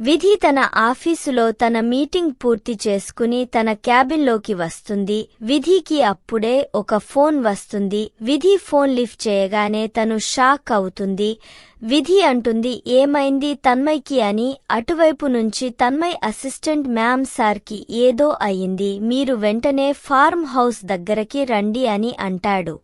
విధి తన ఆఫీసులో తన మీటింగ్ పూర్తి చేసుకుని తన క్యాబిన్లోకి వస్తుంది. విధికి అప్పుడే ఒక ఫోన్ వస్తుంది. విధి ఫోన్ లిఫ్ట్ చేయగానే తను షాక్ అవుతుంది. విధి అంటుంది ఏమైంది తన్మయ్కి అని. అటువైపు నుంచి తన్మయ్ అసిస్టెంట్ మ్యామ్ సార్కి ఏదో అయింది. మీరు వెంటనే ఫార్మ్ హౌస్ దగ్గరకి రండి అని అంటాడు.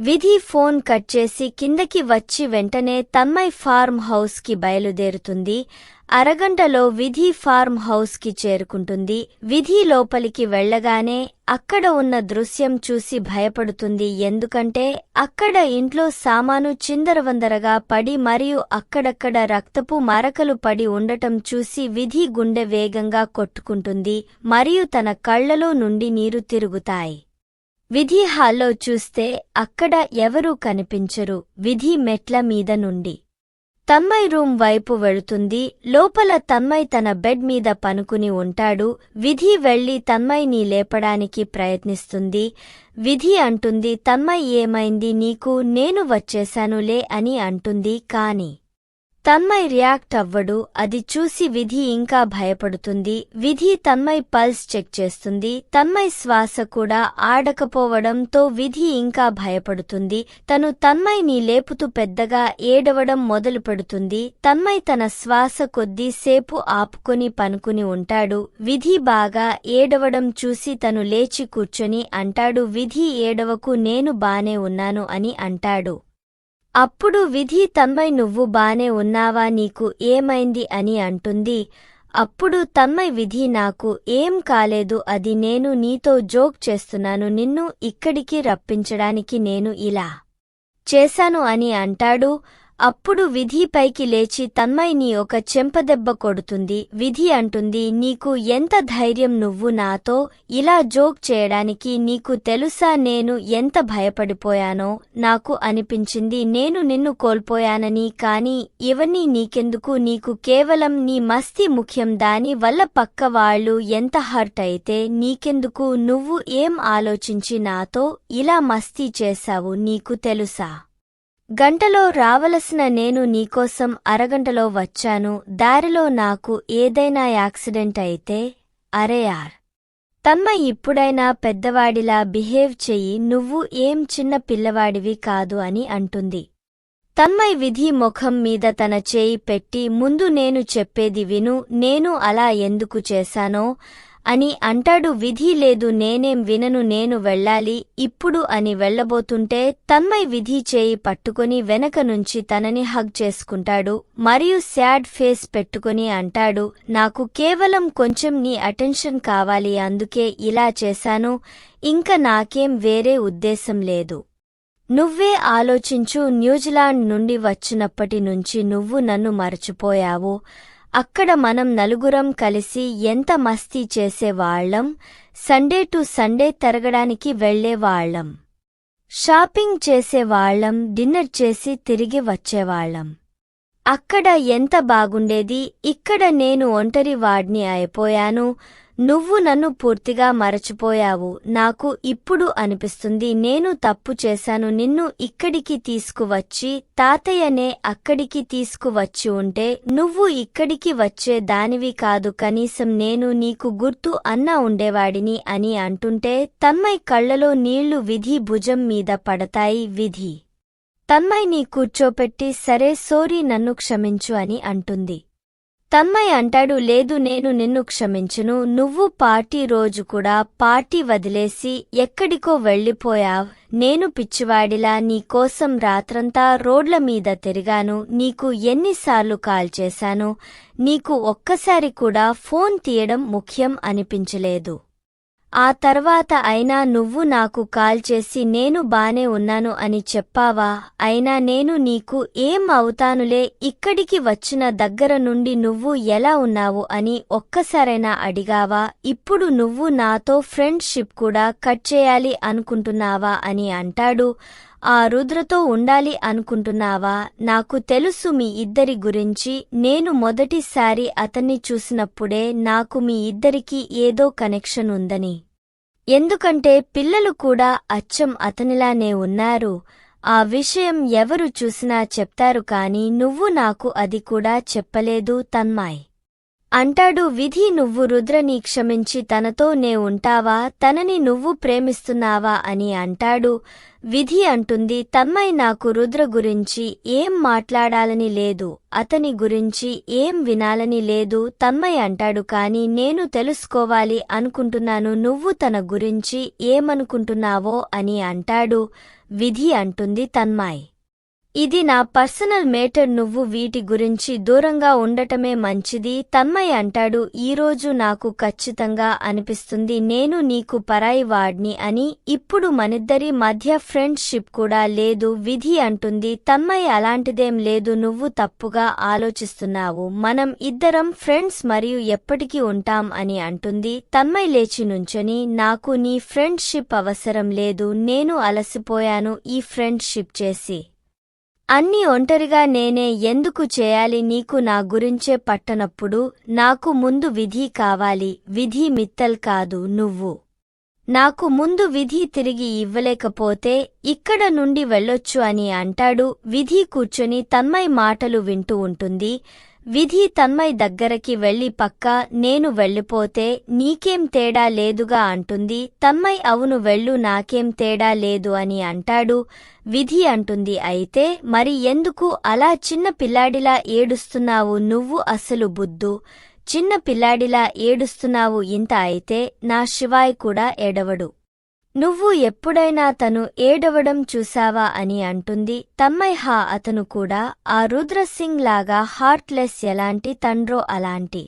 విధి ఫోన్ కట్ చేసి కిందకి వచ్చి వెంటనే తన్మయ్ ఫార్మ్ హౌస్కి బయలుదేరుతుంది. అరగంటలో విధి ఫార్మ్ హౌస్కి చేరుకుంటుంది. విధి లోపలికి వెళ్ళగానే అక్కడ ఉన్న దృశ్యం చూసి భయపడుతుంది. ఎందుకంటే అక్కడ ఇంట్లో సామాను చిందరవందరగా పడి మరియు అక్కడక్కడ రక్తపు మరకలు పడి ఉండటం చూసి విధి గుండె వేగంగా కొట్టుకుంటుంది మరియు తన కళ్ళలో నుండి నీరు తిరుగుతాయి. విధి హాల్లో చూస్తే అక్కడ ఎవరూ కనిపించరు. విధి మెట్ల మీద నుండి. తన్మయ్ రూమ్ వైపు వెళుతుంది. లోపల తన్మయ్ తన బెడ్ మీద పనుకుని ఉంటాడు. విధి వెళ్ళి తన్మయ్ని లేపడానికి ప్రయత్నిస్తుంది. విధి అంటుంది తన్మయ్ ఏమైంది నీకు? నేను వచ్చేశానులే అని అంటుంది. కాని తన్మయ్ రియాక్ట్ అవ్వడు అది చూసి విధి ఇంకా భయపడుతుంది. విధి తన్మయ్ పల్స్ చెక్ చేస్తుంది. తన్మయ్ శ్వాస కూడా ఆడకపోవడంతో విధి ఇంకా భయపడుతుంది. తను తన్మయ్ని లేపుతూ పెద్దగా ఏడవడం మొదలు పెడుతుంది. తన్మయ్ తన శ్వాస కొద్దిసేపు ఆపుకొని పనుకుని ఉంటాడు. విధి బాగా ఏడవడం చూసి తను లేచి కూర్చొని అంటాడు విధి ఏడవకు నేను బానే ఉన్నాను అని అంటాడు. అప్పుడు విధి తమ్మై నువ్వు బానే ఉన్నావా నీకు ఏమైంది అని అంటుంది. అప్పుడు తమ్మై విధి నాకు ఏం కాలేదు అది నేను నీతో జోక్ చేస్తున్నాను నిన్ను ఇక్కడికి రప్పించడానికి నేను ఇలా చేశాను అని అంటాడు. అప్పుడు విధి పైకి లేచి తన్మయ్ని ఒక చెంపదెబ్బ కొడుతుంది. విధి అంటుంది నీకు ఎంత ధైర్యం నువ్వు నాతో? ఇలా జోక్ చేయడానికి నీకు తెలుసా నేను ఎంత భయపడిపోయానో? నాకు అనిపించింది నేను నిన్ను కోల్పోయానని. కాని ఇవన్నీ నీకెందుకు? నీకు కేవలం నీ మస్తీ ముఖ్యం. దాని వల్ల పక్క వాళ్ళు ఎంత హర్ట్ అయితే నీకెందుకు? నువ్వు ఏం ఆలోచించి నాతో ఇలా మస్తీ చేశావు? నీకు తెలుసా? గంటలో రావలసిన నేను నీకోసం అరగంటలో వచ్చాను. దారిలో నాకు ఏదైనా యాక్సిడెంట్ అయితే అరే యార్. తమ్మ ఇప్పుడైనా పెద్దవాడిలా బిహేవ్ చెయ్యి నువ్వు ఏం చిన్న పిల్లవాడివి కాదు అని అంటుంది. తమ్మై విధి ముఖం మీద తన చేయి పెట్టి ముందు నేను చెప్పేది విను నేను అలా ఎందుకు చేశానో అని అంటాడు విధి లేదు నేనేం వినను నేను వెళ్ళాలి. ఇప్పుడు అని వెళ్ళబోతుంటే తన్మయ్ విధి చేయి పట్టుకుని వెనక నుంచి తనని హగ్ చేసుకుంటాడు మరియు శాడ్ ఫేస్ పెట్టుకుని అంటాడు నాకు కేవలం కొంచెం నీ అటెన్షన్ కావాలి అందుకే ఇలా చేశాను. ఇంక నాకేం వేరే ఉద్దేశం లేదు. నువ్వే ఆలోచించు. న్యూజిలాండ్ నుండి వచ్చినప్పటి నుంచి నువ్వు నన్ను మరచిపోయావు. అక్కడ మనం నలుగురం కలిసి ఎంత మస్తీ చేసేవాళ్ళం సండే టు సండే తిరగడానికి వెళ్ళేవాళ్ళం షాపింగ్ చేసేవాళ్ళం డిన్నర్ చేసి తిరిగి వచ్చేవాళ్ళం అక్కడ ఎంత బాగుండేది ఇక్కడ నేను ఒంటరివాడ్ని అయిపోయాను నువ్వు నన్ను పూర్తిగా మరచిపోయావు. నాకు ఇప్పుడు అనిపిస్తుంది నేను తప్పు చేశాను. నిన్ను ఇక్కడికి తీసుకువచ్చి తాతయ్యనే అక్కడికి తీసుకువచ్చి ఉంటే నువ్వు ఇక్కడికి వచ్చే దానివి కాదు. కనీసం నేను నీకు గుర్తు అన్నా ఉండేవాడిని అని అంటుంటే తమ్మై కళ్ళలో నీళ్ళు విధి భుజం మీద పడతాయి విధి. తన్మయ్ని కూర్చోపెట్టి సరే సోరీ నన్ను క్షమించు అని అంటుంది. తమ్మయ్య అంటాడు లేదు నేను నిన్ను క్షమించును. నువ్వు పార్టీ రోజు కూడా పార్టీ వదిలేసి ఎక్కడికో వెళ్ళిపోయావ్. నేను పిచ్చివాడిలా నీకోసం రాత్రంతా రోడ్ల మీద తిరిగాను. నీకు ఎన్నిసార్లు కాల్ చేశాను. నీకు ఒక్కసారి కూడా ఫోన్ తీయడం ముఖ్యం అనిపించలేదు. ఆ తర్వాత అయినా నువ్వు నాకు కాల్ చేసి నేను బానే ఉన్నాను అని చెప్పావా? అయినా నేను నీకు ఏం అవుతానులే? ఇక్కడికి వచ్చిన దగ్గర నుండి నువ్వు ఎలా ఉన్నావు అని ఒక్కసారైనా అడిగావా? ఇప్పుడు నువ్వు నాతో ఫ్రెండ్షిప్ కూడా కట్ చేయాలి అనుకుంటున్నావా అని అంటాడు. ఆ రుద్రతో ఉండాలి అనుకుంటున్నావా? నాకు తెలుసు మీ ఇద్దరి గురించి. నేను మొదటిసారి అతన్ని చూసినప్పుడే నాకు మీ ఇద్దరికీ ఏదో కనెక్షన్ ఉందని. ఎందుకంటే పిల్లలు కూడా అచ్చం అతనిలానే ఉన్నారు. ఆ విషయం ఎవరు చూసినా చెప్తారు కాని నువ్వు నాకు అది కూడా చెప్పలేదు తన్మాయ్. అంటాడు విధి నువ్వు రుద్రని క్షమించి తనతో నే ఉంటావా? తనని నువ్వు ప్రేమిస్తున్నావా? అని అంటాడు. విధి అంటుంది తమ్మై నాకు రుద్ర గురించి ఏం మాట్లాడాలని లేదు. అతని గురించి ఏం వినాలని లేదు. తన్మయ్ అంటాడు కాని నేను తెలుసుకోవాలి అనుకుంటున్నాను. నువ్వు తన గురించి ఏమనుకుంటున్నావో అని అంటాడు. విధి అంటుంది తన్మాయ్ ఇది నా పర్సనల్ మేటర్ నువ్వు వీటి గురించి దూరంగా ఉండటమే మంచిది తన్మయ్ అంటాడు. ఈరోజు నాకు ఖచ్చితంగా అనిపిస్తుంది నేను నీకు పరాయి వాడ్ని అని. ఇప్పుడు మనిద్దరి మధ్య ఫ్రెండ్షిప్ కూడా లేదు విధి అంటుంది. తన్మయ్ అలాంటిదేం లేదు నువ్వు తప్పుగా ఆలోచిస్తున్నావు. మనం ఇద్దరం ఫ్రెండ్స్ మరియు ఎప్పటికీ ఉంటాం అని అంటుంది. తన్మయ్ లేచి నుంచొని నాకు నీ ఫ్రెండ్షిప్ అవసరం లేదు నేను అలసిపోయాను ఈ ఫ్రెండ్షిప్ చేసి. అన్ని ఒంటరిగా నేనే ఎందుకు చేయాలి నీకు నా గురించే పట్టనప్పుడు నాకు ముందు విధి కావాలి విధి మిత్తల్ కాదు నువ్వు. నాకు ముందు విధి తిరిగి ఇవ్వలేకపోతే ఇక్కడ నుండి వెళ్ళొచ్చు అని అంటాడు విధి కూర్చొని తన్మయ్ మాటలు వింటూ ఉంటుంది విధి తన్మయ్ దగ్గరకి వెళ్ళి పక్క నేను వెళ్ళిపోతే నీకేం తేడా లేదుగా అంటుంది. తన్మయ్ అవును వెళ్ళు నాకేం తేడా లేదు అని అంటాడు. విధి అంటుంది అయితే మరి ఎందుకు అలా చిన్న పిల్లాడిలా ఏడుస్తున్నావు నువ్వు అసలు బుద్ధు? చిన్న పిల్లాడిలా ఏడుస్తున్నావు ఇంత అయితే నా శివాయ్ కూడా ఎడవడు. నువ్వు ఎప్పుడైనా తను ఏడవడం చూసావా అని అంటుంది తమ్మయ్ హా అతను కూడా ఆ రుద్రసింగ్ లాగా హార్ట్లెస్ ఎలాంటి తండ్రో అలాంటి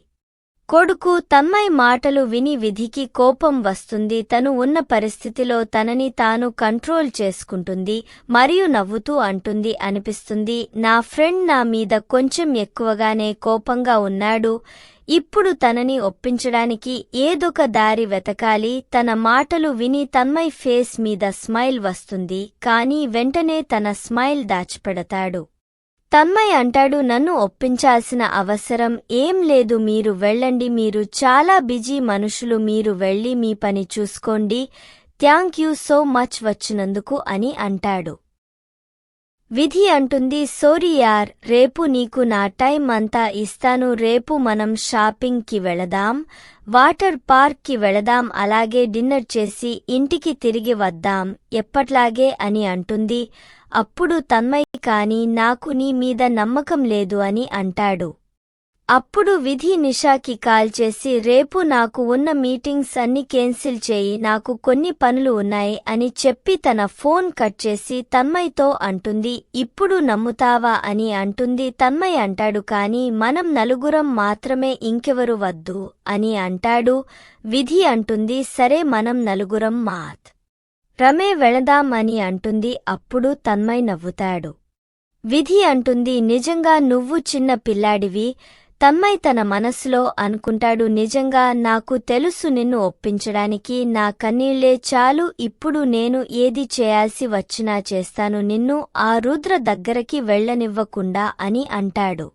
కొడుకు. తమ్మై మాటలు విని విధికి కోపం వస్తుంది. తను ఉన్న పరిస్థితిలో తనని తాను కంట్రోల్ చేసుకుంటుంది మరియు నవ్వుతూ అంటుంది అనిపిస్తుంది నా ఫ్రెండ్ నా మీద కొంచెం ఎక్కువగానే కోపంగా ఉన్నాడు ఇప్పుడు తనని ఒప్పించడానికి ఏదొక దారి వెతకాలి. తన మాటలు విని తన్మయ్ ఫేస్ మీద స్మైల్ వస్తుంది. కాని వెంటనే తన స్మైల్ దాచిపెడతాడు. తన్మయ్ అంటాడు నన్ను ఒప్పించాల్సిన అవసరం ఏం లేదు. మీరు వెళ్ళండి. మీరు చాలా బిజీ మనుషులు. మీరు వెళ్ళి మీ పని చూసుకోండి. థ్యాంక్ యూ సో మచ్ వచ్చినందుకు అని అంటాడు. విధి అంటుంది సోరియార్ రేపు నీకు నా టైం అంతా ఇస్తాను రేపు మనం షాపింగ్కి వెళదాం వాటర్ పార్క్కి వెళదాం అలాగే డిన్నర్ చేసి ఇంటికి తిరిగి వద్దాం ఎప్పట్లాగే అని అంటుంది. అప్పుడు తన్మయ్ కాని నాకు నీ మీద నమ్మకం లేదు అని అంటాడు. అప్పుడు విధి నిషాకి కాల్ చేసి రేపు నాకు ఉన్న మీటింగ్స్ అన్ని కేన్సిల్ చేయి నాకు కొన్ని పనులు ఉన్నాయి అని చెప్పి తన ఫోన్ కట్ చేసి తన్మయ్తో అంటుంది ఇప్పుడు నమ్ముతావా అని అంటుంది తన్మయ్ అంటాడు కాని మనం నలుగురం మాత్రమే ఇంకెవరు వద్దు అని అంటాడు. విధి అంటుంది సరే మనం నలుగురం మాత్ రమే వెళదాం అని అంటుంది అప్పుడు తన్మయ్ నవ్వుతాడు. విధి అంటుంది నిజంగా నువ్వు చిన్న పిల్లాడివి తమ్మై తన మనసులో అనుకుంటాడు నిజంగా నాకు తెలుసు నిన్ను ఒప్పించడానికి నా కన్నీళ్ళే చాలు ఇప్పుడు నేను ఏది చేయాల్సి వచ్చినా చేస్తాను నిన్ను ఆ రుద్ర దగ్గరకి వెళ్ళనివ్వకుండా అని అంటాడు.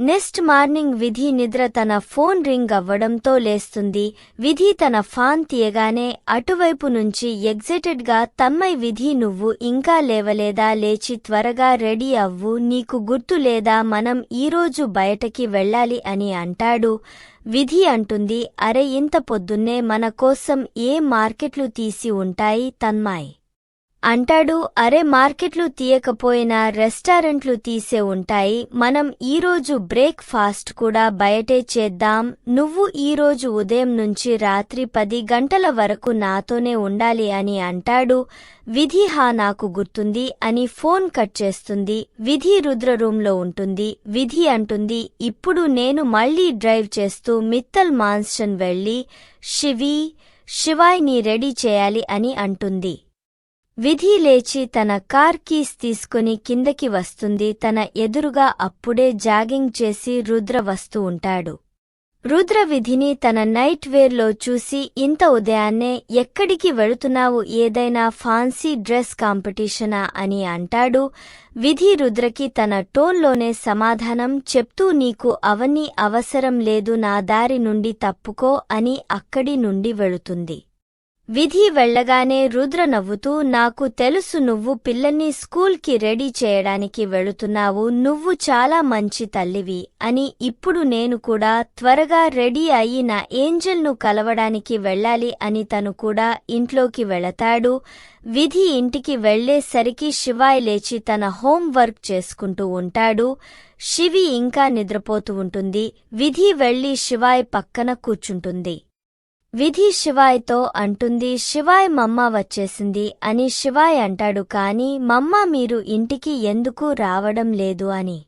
నెక్స్ట్ మార్నింగ్ విధి నిద్ర తన ఫోన్ రింగ్ అవ్వడంతో లేస్తుంది. విధి తన ఫాన్ తీయగానే అటువైపు నుంచి ఎగ్జైటెడ్గా తమ్మై విధి నువ్వు ఇంకా లేవలేదా? లేచి త్వరగా రెడీ అవ్వు. నీకు గుర్తు లేదా? మనం ఈరోజు బయటకి వెళ్ళాలి అని అంటాడు. విధి అంటుంది అరే ఇంత పొద్దున్నే మన కోసం ఏ మార్కెట్లు తీసి ఉంటాయి? తన్మాయ్. అంటాడు అరే మార్కెట్లు తీయకపోయినా రెస్టారెంట్లు తీసే ఉంటాయి. మనం ఈరోజు బ్రేక్ ఫాస్ట్ కూడా బయటే చేద్దాం. నువ్వు ఈరోజు ఉదయం నుంచి రాత్రి పది గంటల వరకు నాతోనే ఉండాలి అని అంటాడు. విధి హా నాకు గుర్తుంది అని ఫోన్ కట్ చేస్తుంది. విధి రుద్ర రూంలో ఉంటుంది. విధి అంటుంది ఇప్పుడు నేను మళ్ళీ డ్రైవ్ చేస్తూ మిత్తల్ మాన్స్టన్ వెళ్ళి శివి శివాయ్ని రెడీ చేయాలి అని అంటుంది. విధి లేచి తన కార్ కీస్ తీసుకుని కిందకి వస్తుంది. తన ఎదురుగా అప్పుడే జాగింగ్ చేసి రుద్ర వస్తూ ఉంటాడు. రుద్ర విధిని తన నైట్ వేర్లో చూసి ఇంత ఉదయాన్నే ఎక్కడికి వెళుతున్నావు? ఏదైనా ఫాన్సీ డ్రెస్ కాంపిటీషనా? అని అంటాడు. విధి రుద్రకి తన టోన్లోనే సమాధానం చెప్తూ నీకు అవన్నీ అవసరం లేదు నా దారి నుండి తప్పుకో అని అక్కడి నుండి వెళుతుంది. విధి వెళ్ళగానే రుద్ర నవ్వుతూ నాకు తెలుసు నువ్వు పిల్లల్ని స్కూల్కి రెడీ చేయడానికి వెళుతున్నావు నువ్వు చాలా మంచి తల్లివి అని ఇప్పుడు నేను కూడా త్వరగా రెడీ అయి నా ఏంజల్ను కలవడానికి వెళ్ళాలి అని తను కూడా ఇంట్లోకి వెళతాడు. విధి ఇంటికి వెళ్ళేసరికి శివాయ్ లేచి తన హోంవర్క్ చేసుకుంటూ ఉంటాడు. శివి ఇంకా నిద్రపోతూ ఉంటుంది. విధి వెళ్ళి శివాయ్ పక్కన కూర్చుంటుంది. విధి శివాయ్తో అంటుంది శివాయ్ మమ్మ వచ్చేసింది అని శివాయ్ అంటాడు కాని మమ్మ మీరు ఇంటికి ఎందుకు రావడం లేదు అని.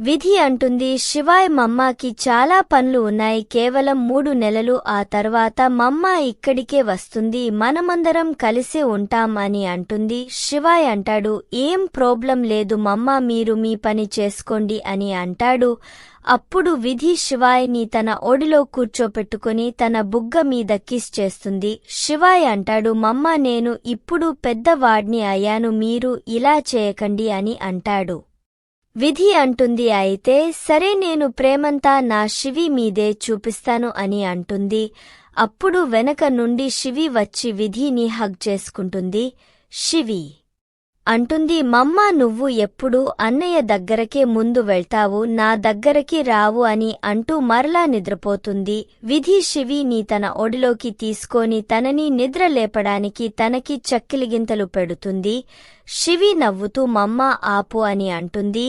విధి అంటుంది శివాయ్ మమ్మాకి చాలా పనులు ఉన్నాయి. కేవలం మూడు నెలలు. ఆ తర్వాత మమ్మ ఇక్కడికే వస్తుంది. మనమందరం కలిసి ఉంటాం అని అంటుంది. శివాయ్ అంటాడు ఏం ప్రాబ్లం లేదు. మమ్మ మీరు మీ పని చేసుకోండి అని అంటాడు. అప్పుడు విధి శివాయ్ని తన ఒడిలో కూర్చోపెట్టుకుని తన బుగ్గ మీద కిస్ చేస్తుంది. శివాయ్ అంటాడు మమ్మ నేను ఇప్పుడు పెద్దవాడ్ని అయ్యాను. మీరు ఇలా చేయకండి అని అంటాడు. విధి అంటుంది అయితే సరే నేను ప్రేమంతా నా శివి మీదే చూపిస్తాను అని అంటుంది. అప్పుడు వెనక నుండి శివి వచ్చి విధిని హగ్ చేసుకుంటుంది. శివి అంటుంది మమ్మ నువ్వు ఎప్పుడు అన్నయ్య దగ్గరకే ముందు వెళ్తావు నా దగ్గరకి రావు అని అంటూ మరలా నిద్రపోతుంది. విధి శివిని తన ఒడిలోకి తీసుకొని తనని నిద్ర లేపడానికి తనకి చక్కిలిగింతలు పెడుతుంది. శివి నవ్వుతూ మమ్మ ఆపు అని అంటుంది.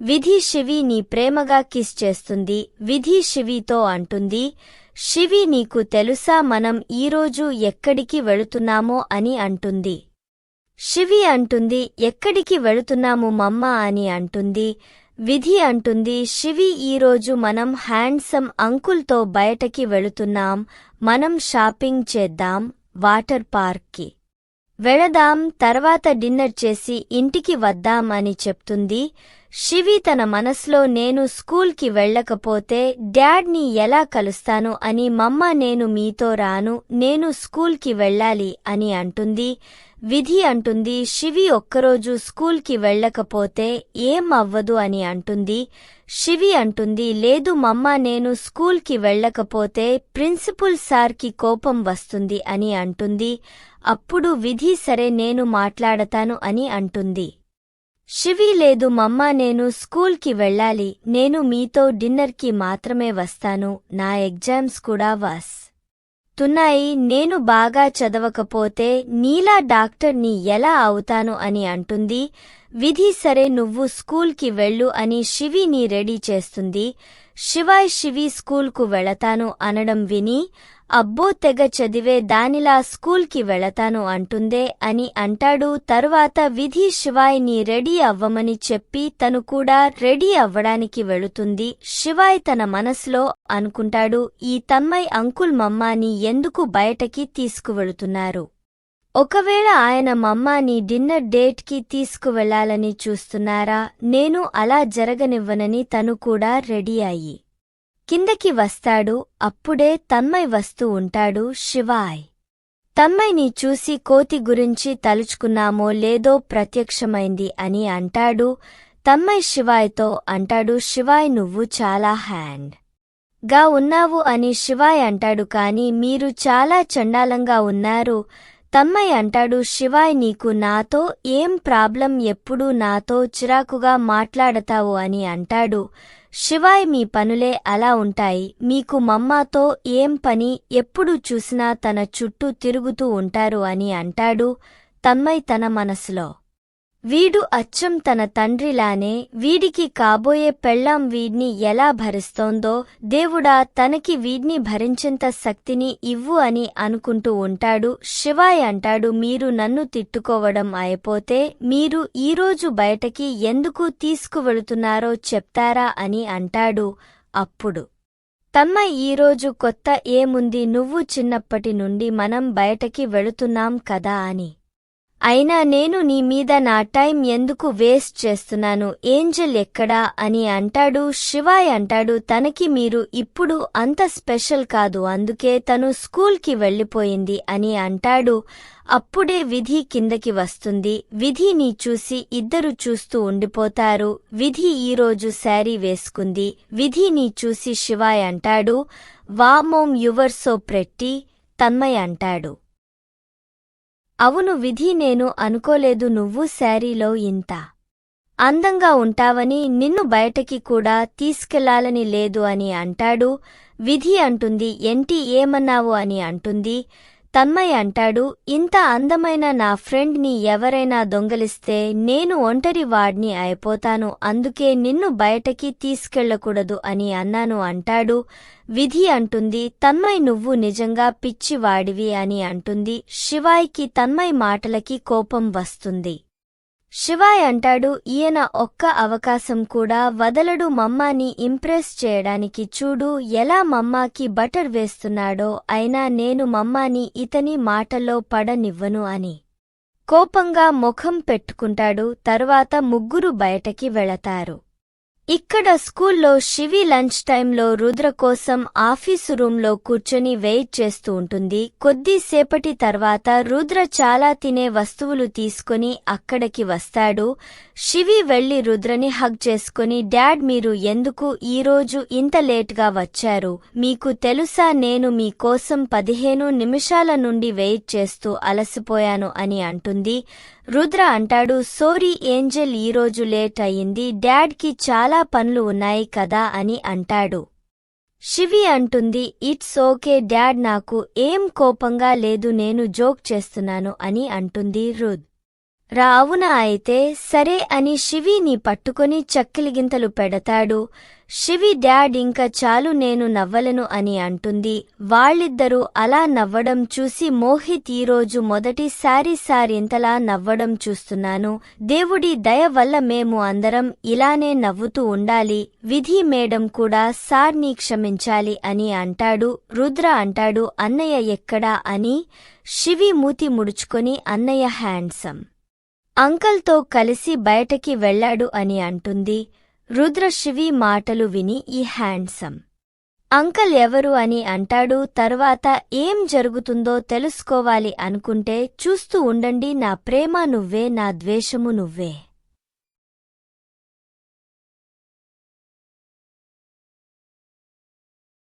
విధి శివి నీ ప్రేమగా కిస్ చేస్తుంది. విధి శివితో అంటుంది శివి నీకు తెలుసా మనం ఈరోజు ఎక్కడికి వెళుతున్నామో అని అంటుంది. శివి అంటుంది ఎక్కడికి వెళుతున్నాము మమ్మ అని అంటుంది. విధి అంటుంది శివి ఈరోజు మనం హ్యాండ్సమ్ అంకుల్తో బయటకి వెళుతున్నాం. మనం షాపింగ్ చేద్దాం వాటర్ పార్క్కి. వెళదాం తర్వాత డిన్నర్ చేసి ఇంటికి వద్దాం అని చెప్తుంది. శివి తన మనస్లో నేను స్కూల్కి వెళ్ళకపోతే డాడ్ని ఎలా కలుస్తాను అని మమ్మ నేను మీతో రాను నేను స్కూల్కి వెళ్ళాలి అని అంటుంది. విధి అంటుంది శివి ఒక్కరోజు స్కూల్కి వెళ్ళకపోతే ఏం అవ్వదు అని అంటుంది. శివి అంటుంది లేదు మమ్మ నేను స్కూల్కి వెళ్ళకపోతే ప్రిన్సిపుల్ సార్కి కోపం వస్తుంది అని అంటుంది. అప్పుడు విధి సరే నేను మాట్లాడతాను అని అంటుంది. శివి లేదు మమ్మ నేను స్కూల్కి వెళ్ళాలి. నేను మీతో డిన్నర్కి మాత్రమే వస్తాను. నా ఎగ్జామ్స్ కూడా వాస్. తున్నాయి నేను బాగా చదవకపోతే నీలా డాక్టర్ని ఎలా అవుతాను అని అంటుంది. విధి సరే నువ్వు స్కూల్కి వెళ్ళు అని శివిని రెడీ చేస్తుంది. శివాయ్ శివి స్కూల్కు వెళతాను అనడం విని అబ్బో తెగ చదివే దానిలా స్కూల్కి వెళతాను అంటుందే అని అంటాడు. తరువాత విధి శివాయ్ని రెడీ అవ్వమని చెప్పి తను కూడా రెడీ అవ్వడానికి వెళుతుంది. శివాయ్ తన మనసులో అనుకుంటాడు ఈ తమ్మై అంకుల్ మమ్మాని ఎందుకు బయటకి తీసుకువెళుతున్నారు? ఒకవేళ ఆయన మమ్మాని డిన్నర్ డేట్కి తీసుకువెళ్ళాలని చూస్తున్నారా? నేను అలా జరగనివ్వనని తను కూడా రెడీ అయ్యి కిందకి వస్తాడు అప్పుడే తన్మయ్ వస్తూ ఉంటాడు శివాయ్. తన్మయ్ని చూసి కోతి గురించి తలుచుకున్నామో లేదో ప్రత్యక్షమైంది అని అంటాడు తన్మయ్ శివాయ్తో అంటాడు శివాయ్ నువ్వు చాలా హ్యాండ్గా ఉన్నావు అని శివాయ్ అంటాడు కాని మీరు చాలా చండాలంగా ఉన్నారు తమ్మయ్ అంటాడు శివాయ్ నీకు నాతో ఏం ప్రాబ్లం ఎప్పుడూ నాతో చిరాకుగా మాట్లాడతావు అని అంటాడు శివాయ్ మీ పనులే అలా ఉంటాయి. మీకు మమ్మాతో ఏం పని ఎప్పుడు చూసినా తన చుట్టూ తిరుగుతూ ఉంటారు అని అంటాడు తమ్మయ్ తన మనసులో. వీడు అచ్చం తన తండ్రిలానే వీడికి కాబోయే పెళ్ళాం వీడ్ని ఎలా భరిస్తోందో దేవుడా తనకి వీడ్ని భరించేంత శక్తిని ఇవ్వు అని అనుకుంటూ ఉంటాడు. శివాయ్ అంటాడు మీరు నన్ను తిట్టుకోవడం అయిపోతే మీరు ఈరోజు బయటకి ఎందుకు తీసుకువెళుతున్నారో చెప్తారా? అని అంటాడు అప్పుడు. తమ్మ ఈరోజు కొత్త ఏముంది? నువ్వు చిన్నప్పటి నుండి మనం బయటకి వెళుతున్నాం కదా అని. అయినా నేను నీ మీద నా టైం ఎందుకు వేస్ట్ చేస్తున్నాను? ఏంజల్ ఎక్కడా? అని అంటాడు. శివాయ్ అంటాడు తనకి మీరు ఇప్పుడు అంత స్పెషల్ కాదు అందుకే తను స్కూల్కి వెళ్ళిపోయింది అని అంటాడు. అప్పుడే విధి కిందకి వస్తుంది. విధిని చూసి ఇద్దరు చూస్తూ ఉండిపోతారు. విధి ఈరోజు శారీ వేసుకుంది. విధిని చూసి శివాయ్ అంటాడు వామోమ్ యువర్ సో ప్రెట్టి తన్మయ్ అంటాడు. అవును విధి నేను అనుకోలేదు నువ్వు శారీలో ఇంత అందంగా ఉంటావని నిన్ను బయటకి కూడా తీసుకెళ్ళాలని లేదు అని అంటాడు. విధి అంటుంది ఏంటి ఏమన్నావు? అని అంటుంది. తన్మయ్ అంటాడు ఇంత అందమైన నా ఫ్రెండ్ని ఎవరైనా దొంగలిస్తే నేను ఒంటరి వాడ్ని అయిపోతాను అందుకే నిన్ను బయటకి తీసుకెళ్ళకూడదు అని అన్నాను అంటాడు. విధి అంటుంది తన్మయ్ నువ్వు నిజంగా పిచ్చివాడివి అని అంటుంది. శివాయ్కి తన్మయ్ మాటలకి కోపం వస్తుంది. శివాయ్ అంటాడు ఈయన ఒక్క అవకాశం కూడా వదలడు మమ్మాని ఇంప్రెస్ చేయడానికి చూడు ఎలా మమ్మాకి బటర్ వేస్తున్నాడో అయినా నేను మమ్మాని ఇతని మాటల్లో పడనివ్వను అని. కోపంగా ముఖం పెట్టుకుంటాడు తరువాత ముగ్గురు బయటకి వెళతారు. ఇక్కడ స్కూల్లో శివి లంచ్ టైంలో రుద్ర కోసం ఆఫీసు రూంలో కూర్చొని వెయిట్ చేస్తూ ఉంటుంది. కొద్దిసేపటి తర్వాత రుద్ర చాలా తినే వస్తువులు తీసుకొని అక్కడికి వస్తాడు. శివి వెళ్ళి రుద్రని హగ్ చేసుకుని డాడ్ మీరు ఎందుకు ఈరోజు ఇంత లేట్గా వచ్చారు? మీకు తెలుసా నేను మీకోసం పదిహేను నిమిషాల నుండి వెయిట్ చేస్తూ అలసిపోయాను అని అంటుంది. రుద్ర అంటాడు సోరీ ఏంజెల్ ఈరోజు లేట్ అయింది డాడ్కి చాలా పనులు ఉన్నాయి కదా అని అంటాడు. శివి అంటుంది ఇట్స్ ఓకే డాడ్ నాకు ఏం కోపంగా లేదు నేను జోక్ చేస్తున్నాను అని అంటుంది రుద్. రా అవునా అయితే? సరే అని శివిని పట్టుకొని చక్కిలిగింతలు పెడతాడు. శివి డాడ్ ఇంకా చాలు నేను నవ్వలను అని అంటుంది. వాళ్ళిద్దరూ అలా నవ్వడం చూసి మోహిత్ ఈరోజు మొదటిసారి సారింతలా నవ్వడం చూస్తున్నాను. దేవుడి దయ వల్ల మేము అందరం ఇలానే నవ్వుతూ ఉండాలి. విధి మేడం కూడా సార్ని క్షమించాలి అని అంటాడు. రుద్ర అంటాడు అన్నయ్య ఎక్కడా? అని శివి మూతి ముడుచుకొని అన్నయ్య హ్యాండ్సమ్. అంకల్తో కలిసి బయటకి వెళ్ళాడు అని అంటుంది. రుద్రశివి మాటలు విని ఈ హ్యాండ్సమ్. అంకల్ ఎవరు అని అంటాడు తర్వాత ఏం జరుగుతుందో తెలుసుకోవాలి అనుకుంటే చూస్తూ ఉండండి నా ప్రేమ నువ్వే నా ద్వేషము నువ్వే.